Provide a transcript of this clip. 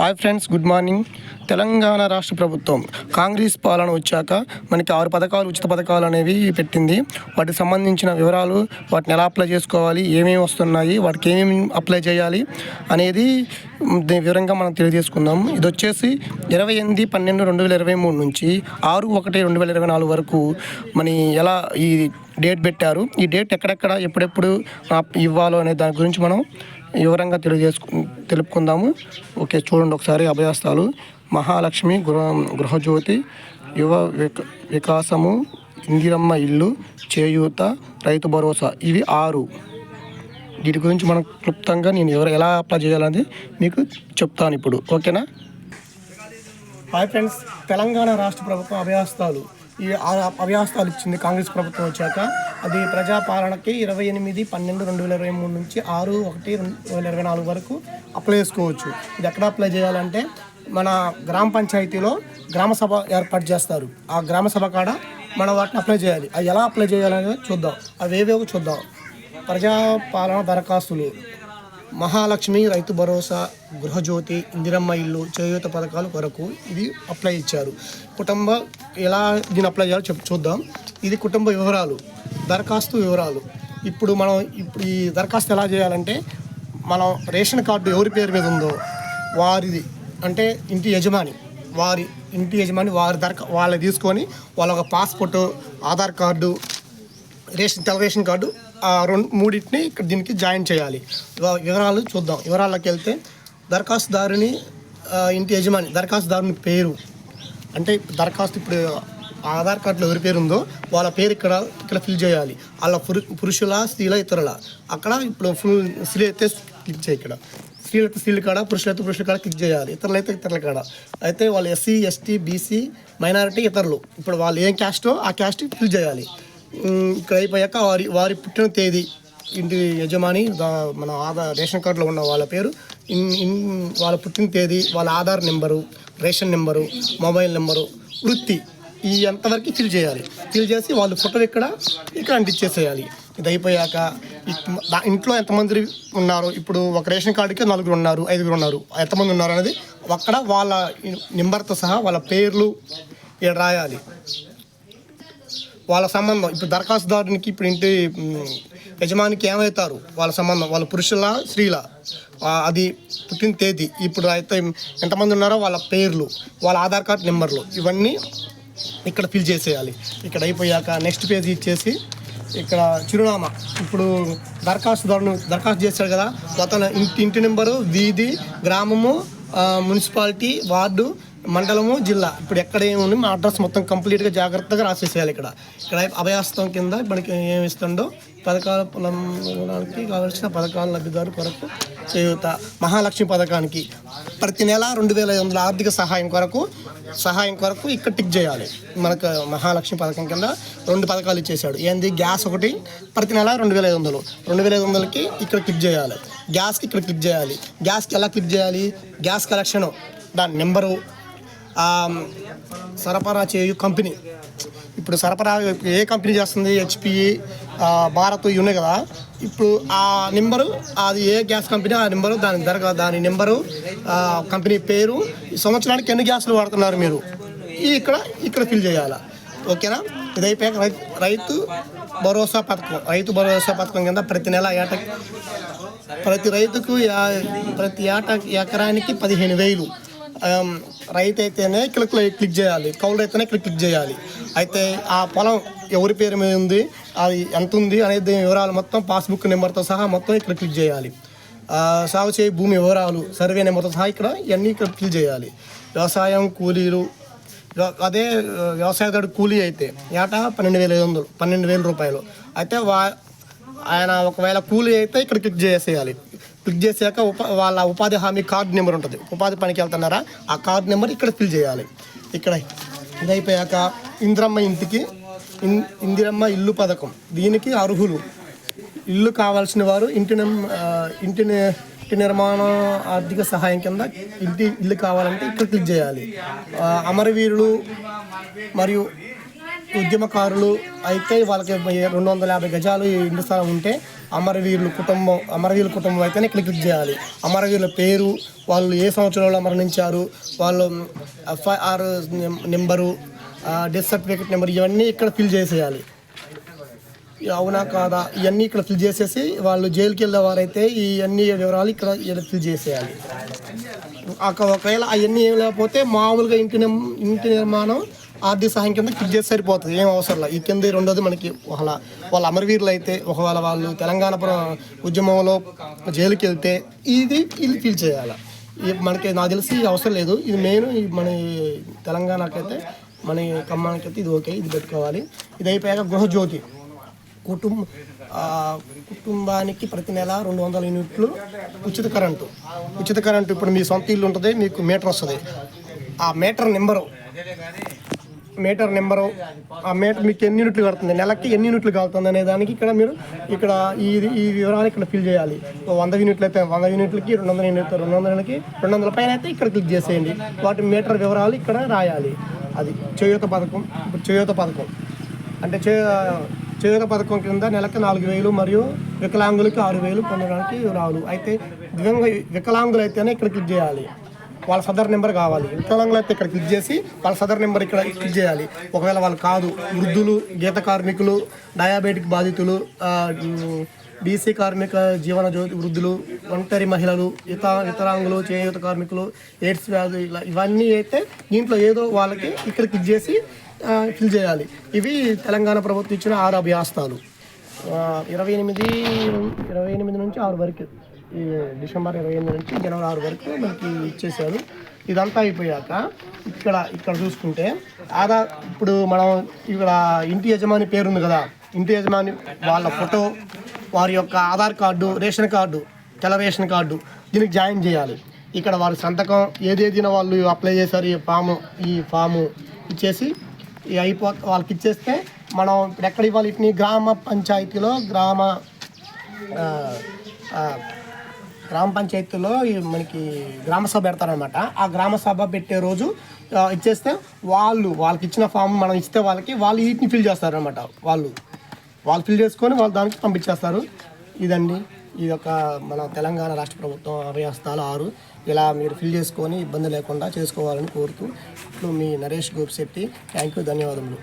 Hi friends good morning. Telangana రాష్ట్ర ప్రభుత్వం కాంగ్రెస్ పాలన వచ్చాక మనకి ఆరు పథకాలు ఉచిత పథకాలు అనేవి పెట్టింది. వాటికి సంబంధించిన వివరాలు వాటిని ఎలా అప్లై చేసుకోవాలి ఏమేమి వస్తున్నాయి వాటికి ఏమేమి అప్లై చేయాలి అనేది వివరంగా మనం తెలియజేసుకుందాం. ఇది వచ్చేసి ఇరవై ఎనిమిది పన్నెండు రెండు వేల ఇరవై మూడు నుంచి ఆరు ఒకటి రెండు వేల ఇరవై నాలుగు వరకు మన ఎలా ఈ డేట్ పెట్టారు. ఈ డేట్ ఎక్కడెక్కడ ఎప్పుడెప్పుడు ఇవ్వాలో అనే దాని గురించి మనం వివరంగా తెలియజేసుకు తెలుపుకుందాము. ఓకే చూడండి ఒకసారి అభయాస్తాలు మహాలక్ష్మి గృహ గృహజ్యోతి యువ విక వికాసము ఇందిరమ్మ ఇల్లు చేయూత రైతు భరోసా. ఇవి ఆరు. వీటి గురించి మనం క్లుప్తంగా నేను ఎవరు ఎలా అప్లై చేయాలనేది మీకు చెప్తాను ఇప్పుడు. ఓకేనా? హాయ్ ఫ్రెండ్స్ తెలంగాణ రాష్ట్ర ప్రభుత్వం అభయాస్తాలు ఈ అవ్యవస్థలు ఇచ్చింది కాంగ్రెస్ ప్రభుత్వం వచ్చాక. అది ప్రజాపాలనకి ఇరవై ఎనిమిది పన్నెండు రెండు వేల ఇరవై మూడు నుంచి ఆరు ఒకటి రెండు వేల ఇరవై నాలుగు వరకు అప్లై చేసుకోవచ్చు. ఇది ఎక్కడ అప్లై చేయాలంటే మన గ్రామ పంచాయతీలో గ్రామ సభ ఏర్పాటు చేస్తారు. ఆ గ్రామ సభ కాడ మనం వాటిని అప్లై చేయాలి. అది ఎలా అప్లై చేయాలనేది చూద్దాం. అవి ఏవేవో చూద్దాం. ప్రజాపాలన దరఖాస్తులు. మహాలక్ష్మి రైతు భరోసా గృహజ్యోతి ఇందిరమ్మ ఇల్లు చేయూత పథకాల కొరకు ఇది అప్లై ఇచ్చారు. కుటుంబ ఎలా దీన్ని అప్లై చేయాలో చెప్ చూద్దాం. ఇది కుటుంబ వివరాలు దరఖాస్తు వివరాలు. ఇప్పుడు మనం ఇప్పుడు ఈ దరఖాస్తు ఎలా చేయాలంటే మనం రేషన్ కార్డు ఎవరి పేరు మీద ఉందో వారిది. అంటే ఇంటి యజమాని వారి ఇంటి యజమాని వారి దరఖా వాళ్ళని తీసుకొని వాళ్ళ ఒక పాస్పోర్టు ఆధార్ కార్డు రేషన్ తెల్ల రేషన్ కార్డు రెండు మూడింటిని ఇక్కడ దీనికి జాయిన్ చేయాలి. వివరాలు చూద్దాం. వివరాల్లోకి వెళ్తే దరఖాస్తుదారుని ఇంటి యజమాని దరఖాస్తుదారుని పేరు. అంటే దరఖాస్తు ఇప్పుడు ఆధార్ కార్డులో ఎవరి పేరు ఉందో వాళ్ళ పేరు ఇక్కడ ఇక్కడ ఫిల్ చేయాలి. వాళ్ళ పురు పురుషుల స్త్రీల ఇతరుల. అక్కడ ఇప్పుడు ఫుల్ స్త్రీ అయితే క్లిక్ చేయి ఇక్కడ. స్త్రీలు స్త్రీల కాడ పురుషులు పురుషుల కాడ క్లిక్ చేయాలి. ఇతరులు అయితే ఇతరుల కాడ. అయితే వాళ్ళు ఎస్సీ ఎస్టీ బీసీ మైనారిటీ ఇతరులు. ఇప్పుడు వాళ్ళు ఏం క్యాస్టో ఆ క్యాస్ట్ ఫిల్ చేయాలి. ఇక్కడ అయిపోయాక వారి వారి పుట్టిన తేదీ ఇంటి యజమాని మన ఆధార్ రేషన్ కార్డులో ఉన్న వాళ్ళ పేరు ఇన్ ఇన్ వాళ్ళ పుట్టిన తేదీ వాళ్ళ Aadhaar number ration number mobile number వృత్తి ఈ అంతవరకు ఫిల్ చేయాలి. ఫిల్ చేసి వాళ్ళు ఫోటో ఇక్కడ ఇక్కడ అంటించేసేయాలి. ఇది అయిపోయాక ఇంట్లో ఎంతమంది ఉన్నారు? ఇప్పుడు ఒక రేషన్ కార్డుకే నలుగురు ఉన్నారు ఐదుగురు ఉన్నారు. ఎంతమంది ఉన్నారు అనేది అక్కడ వాళ్ళ నెంబర్తో సహా వాళ్ళ పేర్లు ఇక్కడ రాయాలి. వాళ్ళ సంబంధం. ఇప్పుడు దరఖాస్తుదారునికి ఇప్పుడు ఇంటి యజమానికి ఏమవుతారు వాళ్ళ సంబంధం. వాళ్ళ పురుషుల స్త్రీల. అది పుట్టిన తేదీ. ఇప్పుడు అయితే ఎంతమంది ఉన్నారో వాళ్ళ పేర్లు వాళ్ళ ఆధార్ కార్డ్ నెంబర్లు ఇవన్నీ ఇక్కడ ఫిల్ చేసేయాలి. ఇక్కడ అయిపోయాక నెక్స్ట్ పేజ్ ఇచ్చేసి ఇక్కడ చిరునామా. ఇప్పుడు దరఖాస్తుదారును దరఖాస్తు చేశాడు కదా మొత్తం ఇంటి ఇంటి నెంబరు వీధి గ్రామము మున్సిపాలిటీ వార్డు మండలము జిల్లా. ఇప్పుడు ఎక్కడ ఏముంది మా అడ్రస్ మొత్తం కంప్లీట్గా జాగ్రత్తగా రాసేసేయాలి ఇక్కడ. ఇక్కడ అభయాస్తం కింద మనకి ఏమి ఇస్తుండో పథకాల పొలంకి కావలసిన పథకాల లబ్ధిదారు కొరకు చేయూత మహాలక్ష్మి పథకానికి ప్రతి నెల రెండు వేల ఐదు వందల ఆర్థిక సహాయం కొరకు సహాయం కొరకు ఇక్కడ టిక్ చేయాలి. మనకు మహాలక్ష్మి పథకం కింద రెండు పథకాలు ఇచ్చేసాడు ఏంది? గ్యాస్ ఒకటి ప్రతి నెల రెండు వేల ఐదు వందలు. రెండు వేల ఐదు వందలకి ఇక్కడ క్లిక్ చేయాలి. గ్యాస్కి ఇక్కడ క్లిక్ చేయాలి. గ్యాస్కి ఎలా క్లిక్ చేయాలి? Gas collection. దాని నెంబరు సరఫరా చేయు కంపెనీ. ఇప్పుడు సరఫరా ఏ కంపెనీ చేస్తుంది? హెచ్పి భారత్ ఉన్నాయి కదా. ఇప్పుడు ఆ నెంబరు అది ఏ గ్యాస్ కంపెనీ ఆ నెంబరు దాని ధర దాని నెంబరు కంపెనీ పేరు ఈ సంవత్సరానికి ఎన్ని గ్యాస్లు వాడుతున్నారు మీరు? ఇక్కడ ఇక్కడ ఫిల్ చేయాలి. ఓకేనా? ఇది అయిపోయాక రైతు రైతు భరోసా పథకం రైతు భరోసా పథకం కింద ప్రతి నెల ఏట ప్రతి రైతుకు ప్రతి ఏట ఎకరానికి పదిహేను వేలు. రైతు అయితేనే క్లిక్ క్లిక్ చేయాలి. కౌలు అయితేనే క్లిక్ క్లిక్ చేయాలి. అయితే ఆ పొలం ఎవరి పేరు మీద ఉంది అది ఎంత ఉంది అనేది వివరాలు మొత్తం పాస్బుక్ నెంబర్తో సహా మొత్తం ఇక్కడ క్లిక్ చేయాలి. సాగు చేయి భూమి వివరాలు సర్వే నెంబర్తో సహా ఇక్కడ ఇవన్నీ ఇక్కడ ఫిల్ చేయాలి. వ్యవసాయం కూలీలు అదే వ్యవసాయదారుడు కూలీ అయితే ఏటా? పన్నెండు వేల ఐదు వందలు పన్నెండు వేల రూపాయలు. అయితే వా ఆయన ఒకవేళ కూలీ అయితే ఇక్కడ క్లిక్ చేసేయాలి. క్లిక్ చేసాక ఉపా వాళ్ళ ఉపాధి హామీ కార్డు నెంబర్ ఉంటుంది. ఉపాధి పనికి వెళ్తున్నారా? ఆ కార్డు నెంబర్ ఇక్కడ ఫిల్ చేయాలి. ఇక్కడ ఇదైపోయాక ఇందిరమ్మ ఇంటికి ఇన్ ఇందిరమ్మ ఇల్లు పథకం. దీనికి అర్హులు. ఇల్లు కావాల్సిన వారు ఇంటి నిమ్- ఇంటి ఇంటి నిర్మాణ ఆర్థిక సహాయం కింద ఇంటి ఇల్లు కావాలంటే ఇక్కడ క్లిక్ చేయాలి. అమరవీరులు మరియు ఉద్యమకారులు అయితే వాళ్ళకి రెండు వందల యాభై గజాలు ఇంటి స్థలం ఉంటే అమరవీరుల కుటుంబం అమరవీరుల కుటుంబం అయితేనే ఇక్కడ క్లిక్ చేయాలి. అమరవీరుల పేరు వాళ్ళు ఏ సంవత్సరంలో మరణించారు వాళ్ళు FIR number death certificate number ఇవన్నీ ఇక్కడ ఫిల్ చేసేయాలి. అవునా కాదా? ఇవన్నీ ఇక్కడ ఫిల్ చేసేసి వాళ్ళు జైలుకి వెళ్ళే వారైతే ఈ అన్ని వివరాలు ఇక్కడ ఇక్కడ ఫిల్ చేసేయాలి. అక్కడ ఒకవేళ అవన్నీ ఏం లేకపోతే మామూలుగా ఇంటి ఇంటి నిర్మాణం ఆర్థిక సహాయం కింద ఫిల్ చేసి సరిపోతుంది. ఏం అవసరం లేదు. ఈ కింద రెండోది మనకి ఒకవేళ వాళ్ళ అమరవీరులు అయితే ఒకవేళ వాళ్ళు తెలంగాణ ఉద్యమంలో జైలుకి వెళ్తే ఇది ఇది ఫీల్ చేయాలి. మనకి నాకు తెలిసి అవసరం లేదు. ఇది మెయిన్ మన తెలంగాణకైతే మన ఈ ఖమ్మానికైతే ఇది ఓకే ఇది పెట్టుకోవాలి. ఇది అయిపోయాక గృహజ్యోతి. కుటుంబ కుటుంబానికి ప్రతి నెల రెండు వందల యూనిట్లు ఉచిత కరెంటు. ఉచిత కరెంటు ఇప్పుడు మీ సొంత ఇల్లు ఉంటుంది మీకు మీటర్ వస్తుంది. ఆ మీటర్ నెంబరు మీటర్ నెంబరు ఆ మీటర్ మీకు ఎన్ని యూనిట్లు కడుతుంది? నెలకి ఎన్ని యూనిట్లు కలుతుంది అనే దానికి ఇక్కడ మీరు ఇక్కడ ఈ ఈ వివరాలు ఇక్కడ ఫిల్ చేయాలి. వంద యూనిట్లు అయితే వంద యూనిట్లకి రెండు వందల యూనిట్లు రెండు వందలకి రెండు వందల పైన అయితే ఇక్కడ క్లిక్ చేసేయండి. వాటి మీటర్ వివరాలు ఇక్కడ రాయాలి. అది చేయూత పథకం ఇప్పుడు చేయూత పథకం. అంటే చే చేయూత పథకం కింద నెలకు నాలుగు వేలు మరియు వికలాంగులకి ఆరు వేలు పొందడానికి రావాలి అయితే దివ్యాంగ వికలాంగులు అయితేనే ఇక్కడ క్లిక్ చేయాలి. వాళ్ళ సదర్ నెంబర్ కావాలి. వికలాంగులు అయితే ఇక్కడ క్లిక్ చేసి వాళ్ళ సదర్ నెంబర్ ఇక్కడ క్లిక్ చేయాలి. ఒకవేళ వాళ్ళు కాదు వృద్ధులు గీత కార్మికులు డయాబెటిక్ బాధితులు బీసీ కార్మిక జీవన జ్యోతి వృద్ధులు ఒంటరి మహిళలు ఇత ఇతరాంగులు చేయూత కార్మికులు ఎయిడ్స్ వ్యాధి ఇలా ఇవన్నీ అయితే దీంట్లో ఏదో వాళ్ళకి ఇక్కడ క్లిక్ చేసి ఫిల్ చేయాలి. ఇవి తెలంగాణ ప్రభుత్వం ఇచ్చిన ఆరు అభ్యాస్తాలు ఇరవై ఎనిమిది ఇరవై ఎనిమిది నుంచి ఆరు వరకు. ఈ డిసెంబర్ ఇరవై ఎనిమిది నుంచి జనవరి ఆరు వరకు మనకి ఇచ్చేసారు ఇదంతా అయిపోయాక ఇక్కడ ఇక్కడ చూసుకుంటే ఆధార్ ఇప్పుడు మనం ఇక్కడ ఇంటి యజమాని పేరు ఉంది కదా. ఇంటి యజమాని వాళ్ళ ఫోటో వారి యొక్క ఆధార్ కార్డు రేషన్ కార్డు తెల్ల రేషన్ కార్డు దీనికి జాయిన్ చేయాలి. ఇక్కడ వారి సంతకం ఏదేదిన వాళ్ళు అప్లై చేశారు ఈ ఫాము ఈ ఫాము ఇచ్చేసి అయిపో వాళ్ళకి ఇచ్చేస్తే మనం ఇప్పుడు ఎక్కడ ఇవ్వాలి? వీటిని గ్రామ పంచాయతీలో గ్రామ గ్రామ పంచాయతీలో మనకి గ్రామ సభ పెడతారనమాట ఆ గ్రామ సభ పెట్టే రోజు ఇచ్చేస్తే వాళ్ళు వాళ్ళకి ఇచ్చిన ఫామ్ మనం ఇస్తే వాళ్ళకి వాళ్ళు వీటిని ఫిల్ చేస్తారనమాట వాళ్ళు వాళ్ళు ఫిల్ చేసుకొని వాళ్ళు దానికి పంపించేస్తారు. ఇదండి. ఇది ఒక మన తెలంగాణ రాష్ట్ర ప్రభుత్వం అభయస్థాలు ఆరు. ఇలా మీరు ఫిల్ చేసుకొని ఇబ్బంది లేకుండా చేసుకోవాలని కోరుతూ ఇప్పుడు మీ నరేష్ గోపిశెట్టి థ్యాంక్ యూ ధన్యవాదములు.